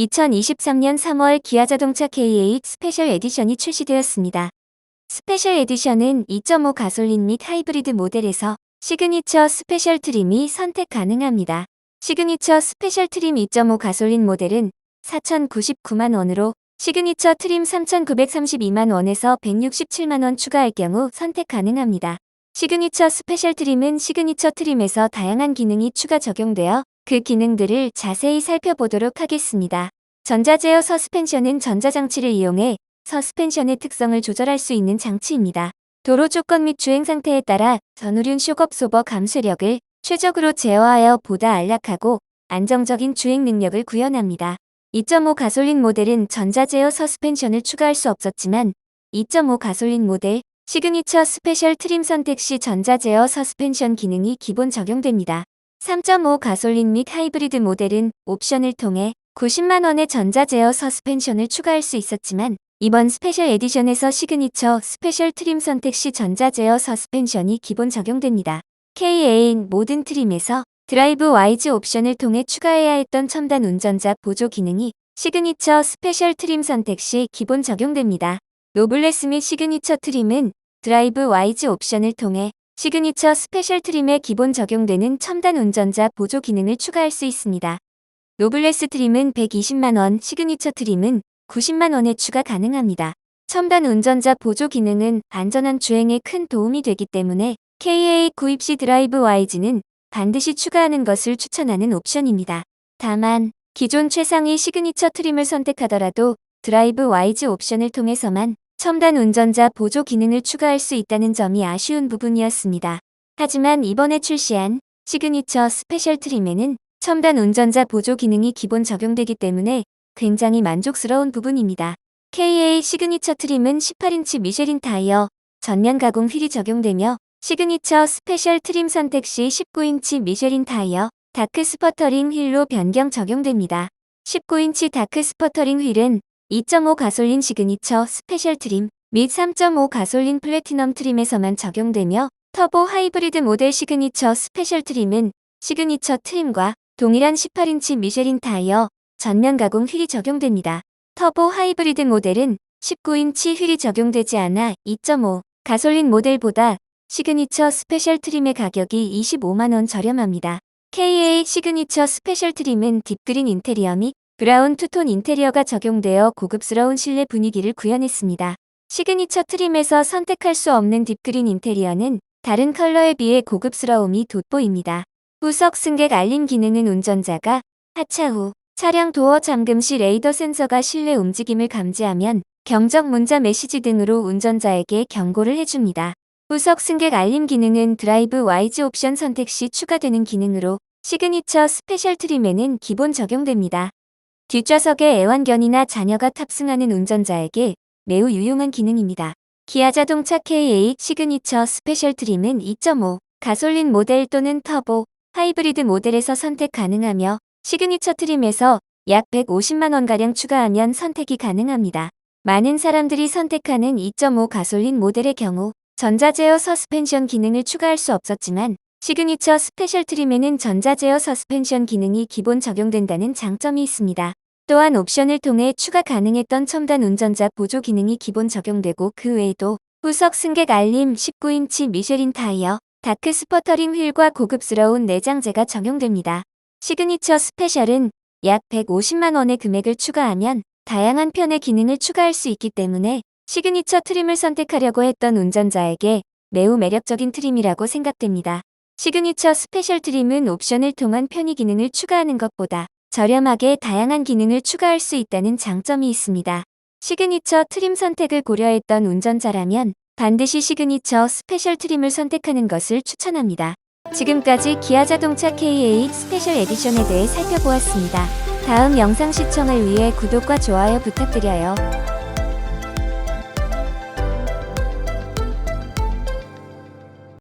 2023년 3월 기아자동차 K8 스페셜 에디션이 출시되었습니다. 스페셜 에디션은 2.5 가솔린 및 하이브리드 모델에서 시그니처 스페셜 트림이 선택 가능합니다. 시그니처 스페셜 트림 2.5 가솔린 모델은 4,099만 원으로 시그니처 트림 3,932만 원에서 167만 원 추가할 경우 선택 가능합니다. 시그니처 스페셜 트림은 시그니처 트림에서 다양한 기능이 추가 적용되어 그 기능들을 자세히 살펴보도록 하겠습니다. 전자제어 서스펜션은 전자장치를 이용해 서스펜션의 특성을 조절할 수 있는 장치입니다. 도로 조건 및 주행 상태에 따라 전후륜 쇼겁 소버 감수력을 최적으로 제어하여 보다 안락하고 안정적인 주행 능력을 구현합니다. 2.5 가솔린 모델은 전자제어 서스펜션을 추가할 수 없었지만 2.5 가솔린 모델 시그니처 스페셜 트림 선택 시 전자제어 서스펜션 기능이 기본 적용됩니다. 3.5 가솔린 및 하이브리드 모델은 옵션을 통해 90만원의 전자제어 서스펜션을 추가할 수 있었지만 이번 스페셜 에디션에서 시그니처 스페셜 트림 선택 시 전자제어 서스펜션이 기본 적용됩니다. KA인 모든 트림에서 드라이브 와이즈 옵션을 통해 추가해야 했던 첨단 운전자 보조 기능이 시그니처 스페셜 트림 선택 시 기본 적용됩니다. 노블레스 및 시그니처 트림은 드라이브 와이즈 옵션을 통해 시그니처 스페셜 트림에 기본 적용되는 첨단 운전자 보조 기능을 추가할 수 있습니다. 노블레스 트림은 120만원, 시그니처 트림은 90만원에 추가 가능합니다. 첨단 운전자 보조 기능은 안전한 주행에 큰 도움이 되기 때문에 KA 구입 시 드라이브 와이즈는 반드시 추가하는 것을 추천하는 옵션입니다. 다만 기존 최상위 시그니처 트림을 선택하더라도 드라이브 와이즈 옵션을 통해서만 첨단 운전자 보조 기능을 추가할 수 있다는 점이 아쉬운 부분이었습니다. 하지만 이번에 출시한 시그니처 스페셜 트림에는 첨단 운전자 보조 기능이 기본 적용되기 때문에 굉장히 만족스러운 부분입니다. KA 시그니처 트림은 18인치 미쉐린 타이어, 전면 가공 휠이 적용되며 시그니처 스페셜 트림 선택 시 19인치 미쉐린 타이어, 다크 스퍼터링 휠로 변경 적용됩니다. 19인치 다크 스퍼터링 휠은 2.5 가솔린 시그니처 스페셜 트림 및 3.5 가솔린 플래티넘 트림에서만 적용되며 터보 하이브리드 모델 시그니처 스페셜 트림은 시그니처 트림과 동일한 18인치 미쉐린 타이어, 전면 가공 휠이 적용됩니다. 터보 하이브리드 모델은 19인치 휠이 적용되지 않아 2.5 가솔린 모델보다 시그니처 스페셜 트림의 가격이 25만원 저렴합니다. KA 시그니처 스페셜 트림은 딥그린 인테리어 및 브라운 투톤 인테리어가 적용되어 고급스러운 실내 분위기를 구현했습니다. 시그니처 트림에서 선택할 수 없는 딥그린 인테리어는 다른 컬러에 비해 고급스러움이 돋보입니다. 후석 승객 알림 기능은 운전자가 하차 후 차량 도어 잠금 시 레이더 센서가 실내 움직임을 감지하면 경적 문자 메시지 등으로 운전자에게 경고를 해줍니다. 후석 승객 알림 기능은 드라이브 와이즈 옵션 선택 시 추가되는 기능으로 시그니처 스페셜 트림에는 기본 적용됩니다. 뒷좌석에 애완견이나 자녀가 탑승하는 운전자에게 매우 유용한 기능입니다. 기아 자동차 K8 시그니처 스페셜 트림은 2.5 가솔린 모델 또는 터보 하이브리드 모델에서 선택 가능하며 시그니처 트림에서 약 150만원가량 추가하면 선택이 가능합니다. 많은 사람들이 선택하는 2.5 가솔린 모델의 경우 전자제어 서스펜션 기능을 추가할 수 없었지만 시그니처 스페셜 트림에는 전자제어 서스펜션 기능이 기본 적용된다는 장점이 있습니다. 또한 옵션을 통해 추가 가능했던 첨단 운전자 보조 기능이 기본 적용되고 그 외에도 후석 승객 알림 19인치 미쉐린 타이어, 다크 스퍼터링 휠과 고급스러운 내장재가 적용됩니다. 시그니처 스페셜은 약 150만 원의 금액을 추가하면 다양한 편의 기능을 추가할 수 있기 때문에 시그니처 트림을 선택하려고 했던 운전자에게 매우 매력적인 트림이라고 생각됩니다. 시그니처 스페셜 트림은 옵션을 통한 편의 기능을 추가하는 것보다 저렴하게 다양한 기능을 추가할 수 있다는 장점이 있습니다. 시그니처 트림 선택을 고려했던 운전자라면 반드시 시그니처 스페셜 트림을 선택하는 것을 추천합니다. 지금까지 기아 자동차 K8 스페셜 에디션에 대해 살펴보았습니다. 다음 영상 시청을 위해 구독과 좋아요 부탁드려요.